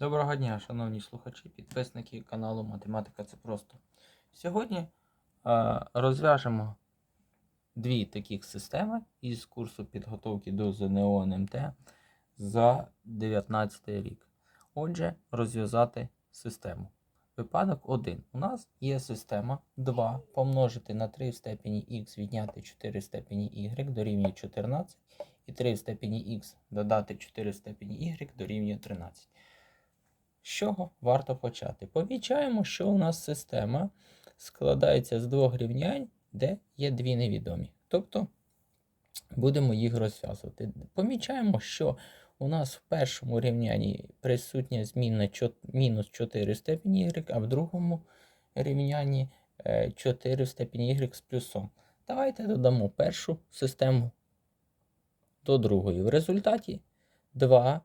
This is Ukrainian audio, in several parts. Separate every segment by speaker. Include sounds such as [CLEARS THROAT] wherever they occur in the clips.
Speaker 1: Доброго дня, шановні слухачі, підписники каналу Математика це просто. Сьогодні е, розв'яжемо дві таких системи із курсу підготовки до ЗНО НМТ за 2019 рік. Отже, розв'язати систему. Випадок 1. У нас є система 2 помножити на 3 в степені х відняти 4 в степені y дорівнює 14 і 3 в степені х додати 4 в степені y дорівнює 13. З чого варто почати? Помічаємо, що у нас система складається з двох рівнянь, де є дві невідомі. Тобто будемо їх розв'язувати. Помічаємо, що у нас в першому рівнянні присутня змінна мінус 4 в степені y, а в другому рівнянні е, 4 в степені y з плюсом. Давайте додамо першу систему до другої. В результаті 2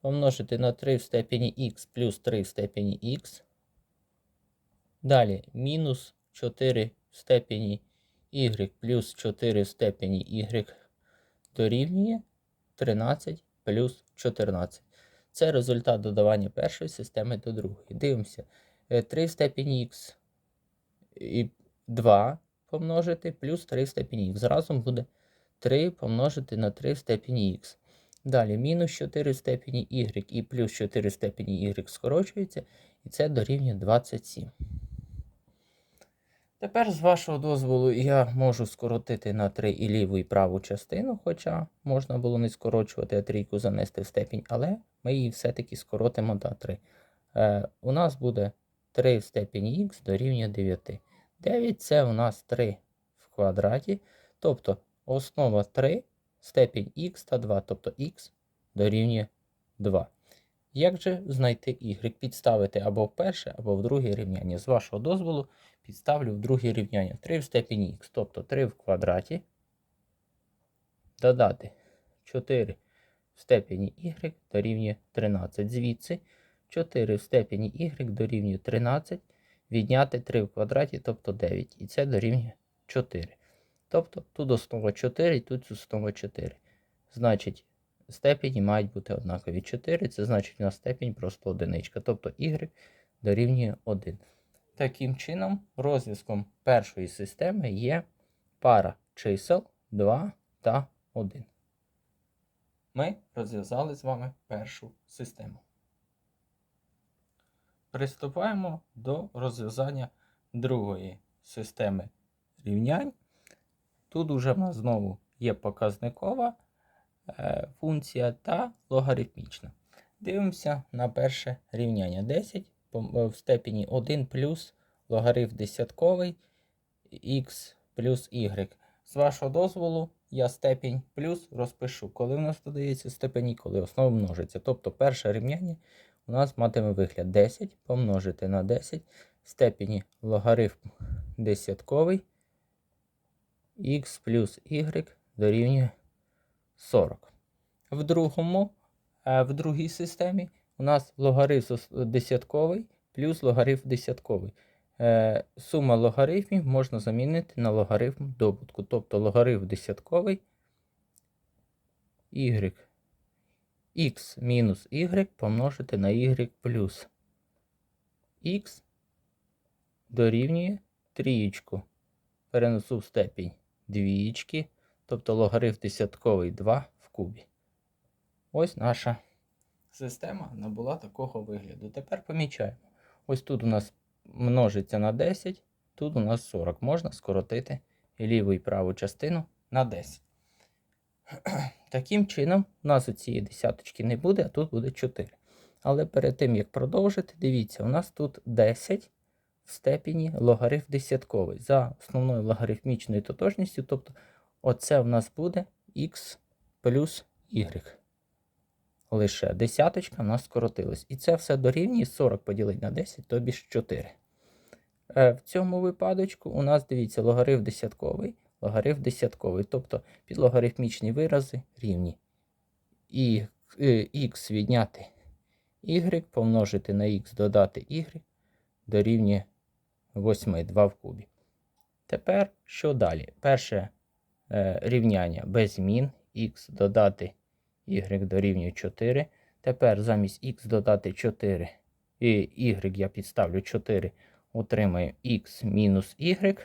Speaker 1: помножити на 3 в степені х плюс 3 в степені х. Далі мінус 4 в степені y плюс 4 в степені y дорівнює 13 плюс 14. Це результат додавання першої системи до другої. Дивимося. Е, 3 в степені х і 2 помножити плюс 3 в степені х. Разом буде 3 помножити на 3 в степені х. Далі мінус 4 в степені y і плюс 4 в степені y скорочується, і це дорівнює 27. Тепер, з вашого дозволу, я можу скоротити на 3 і ліву і праву частину, хоча можна було не скорочувати, а трійку занести в степінь, але ми її все-таки скоротимо до 3. Е, у нас буде 3 в степені х дорівнює 9. 9 це у нас 3 в квадраті, тобто основа 3 степінь х та 2, тобто х дорівнює 2. Як же знайти y? Підставити або в перше, або в друге рівняння. З вашого дозволу підставлю в друге рівняння 3 в степені х, тобто 3 в квадраті. Додати 4 в степені y дорівнює 13. Звідси 4 в степені y дорівнює 13. Відняти 3 в квадраті, тобто 9. І це дорівнює 4. Тобто тут основа 4 і тут основа 4. Значить, степені мають бути однакові. 4 це значить у нас степень просто одиничка. Тобто y дорівнює 1. Таким чином, розв'язком першої системи є пара чисел 2 та 1. Ми розв'язали з вами першу систему. Приступаємо до розв'язання другої системи рівнянь. Тут уже в нас знову є показникова е, функція та логарифмічна. Дивимося на перше рівняння 10 е, в степені 1 плюс логарифм десятковий х плюс y. З вашого дозволу я степінь плюс розпишу, коли в нас додається степені, коли основа множиться. Тобто перше рівняння у нас матиме вигляд 10 помножити на 10 в степені логарифм десятковий х плюс y дорівнює 40. В другому, е, в другій системі у нас логарифм десятковий плюс логарифм десятковий. Е, Сума логарифмів можна замінити на логарифм добутку. Тобто логарифм десятковий y x мінус y помножити на y плюс x дорівнює трієчку. Перенесу в степінь двієчки, тобто логарифм десятковий 2 в кубі. Ось наша система набула такого вигляду. Тепер помічаємо. Ось тут у нас множиться на 10, тут у нас 40. Можна скоротити і ліву і праву частину на 10. [CLEARS THROAT] Таким чином, у нас цієї десяточки не буде, а тут буде 4. Але перед тим, як продовжити, дивіться, у нас тут 10 в степені логарифм десятковий за основною логарифмічною тотожністю. Тобто, оце в нас буде х плюс y. Лише десяточка в нас скоротилась. І це все дорівнює 40 поділити на 10, тобі ж 4. Е, в цьому випадочку у нас, дивіться, логарифм десятковий, логарифм десятковий. Тобто підлогарифмічні вирази рівні. І е, х відняти y помножити на х додати y дорівнює 8, 2 в кубі. Тепер що далі? Перше е, рівняння без змін х додати y дорівнює 4. Тепер замість х додати 4 і y я підставлю 4, отримаю х мінус y.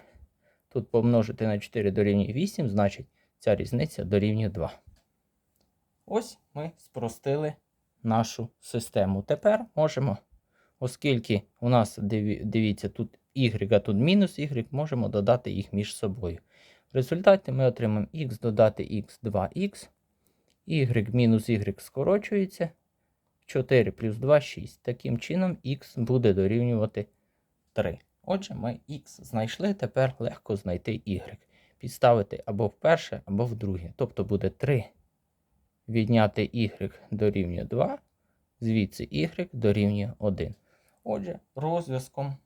Speaker 1: Тут помножити на 4 дорівнює 8, значить ця різниця дорівнює 2. Ось ми спростили нашу систему. Тепер можемо, оскільки у нас, дивіться, тут y, а тут мінус y, можемо додати їх між собою. В результаті ми отримаємо х додати х 2х, y мінус y скорочується, 4 плюс 2 6. Таким чином х буде дорівнювати 3. Отже, ми х знайшли, тепер легко знайти y. Підставити або в перше, або в друге. Тобто буде 3 відняти y дорівнює 2, звідси y дорівнює 1. Отже, розв'язком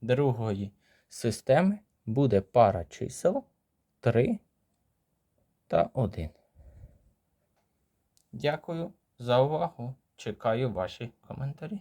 Speaker 1: другої системи буде пара чисел 3 та 1. Дякую за увагу. Чекаю ваші коментарі.